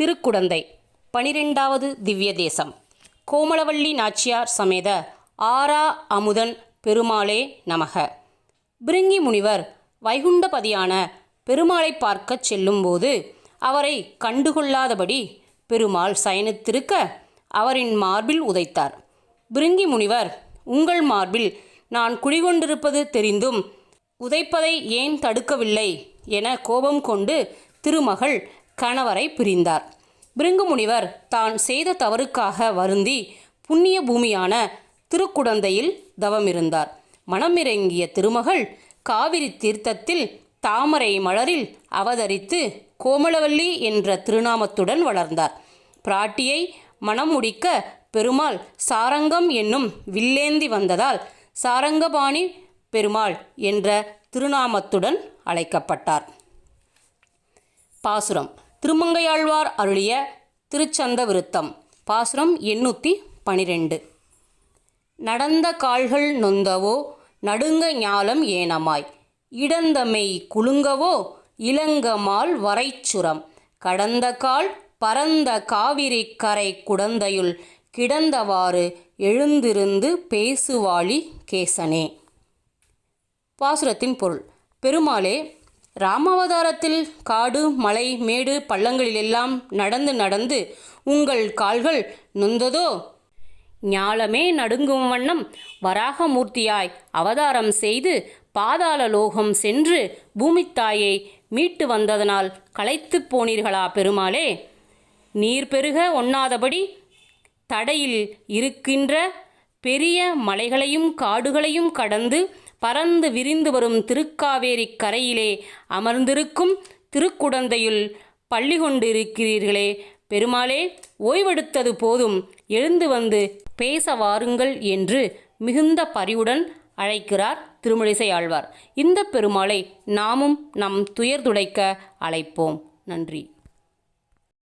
திருக்குடந்தை. பனிரெண்டாவது திவ்ய தேசம் கோமளவள்ளி நாச்சியார் சமேத ஆரா அமுதன் பெருமாளே நமக. பிருங்கி முனிவர் வைகுண்டபதியான பெருமாளை பார்க்கச் செல்லும்போது அவரை கண்டுகொள்ளாதபடி பெருமாள் சயனித்திருக்க அவரின் மார்பில் உதைத்தார். பிருங்கி முனிவர் உங்கள் மார்பில் நான் குடிகொண்டிருப்பது தெரிந்தும் உதைப்பதை ஏன் தடுக்கவில்லை? என கோபம் கொண்டு திருமகள் கணவரை பிரிந்தார். பிருங்கு முனிவர் தான் செய்த தவறுக்காக வருந்தி புண்ணிய பூமியான திருக்குடந்தையில் தவமிருந்தார். மனமிறங்கிய திருமகள் காவிரி தீர்த்தத்தில் தாமரை மலரில் அவதரித்து கோமளவல்லி என்ற திருநாமத்துடன் வளர்ந்தார். பிராட்டியை மனம் முடிக்க பெருமாள் சாரங்கம் என்னும் வில்லேந்தி வந்ததால் சாரங்கபாணி பெருமாள் என்ற திருநாமத்துடன் அழைக்கப்பட்டார். பாசுரம். திருமங்கையாழ்வார் அருளிய திருச்சந்த விருத்தம் பாசுரம் எண்ணூற்றி பனிரெண்டு. நடந்த கால்கள் நொந்தவோ நடுங்க ஞாலம் ஏனமாய். இடந்தமை குலுங்கவோ இளங்கமால் வரைச்சுரம் கடந்த கால் பரந்த காவிரி கரை குடந்தையுள் கிடந்தவாறு எழுந்திருந்து பேசுவாளி கேசனே. பாசுரத்தின் பொருள். பெருமாளே ராமாவதாரத்தில் காடு மலை மேடு பள்ளங்களிலெல்லாம் நடந்து நடந்து உங்கள் கால்கள் நொந்ததோ? ஞாலமே நடுங்கும் வண்ணம் வராகமூர்த்தியாய் அவதாரம் செய்து பாதாள லோகம் சென்று பூமித்தாயை மீட்டு வந்ததனால் களைத்துப் போனீர்களா பெருமாளே? நீர் பெருக ஒண்ணாதபடி தடையில் இருக்கின்ற பெரிய மலைகளையும் காடுகளையும் கடந்து பறந்து விரிந்து வரும் திருக்காவேரி கரையிலே அமர்ந்திருக்கும் திருக்குடந்தையுள் பள்ளி கொண்டிருக்கிறீர்களே. பெருமாளே ஓய்வெடுத்தது போதும். எழுந்து வந்து பேச வாருங்கள் என்று மிகுந்த பரிவுடன் அழைக்கிறார் திருமழிசை ஆழ்வார். இந்த பெருமாளை நாமும் நம் துயர் துடைக்க அழைப்போம். நன்றி.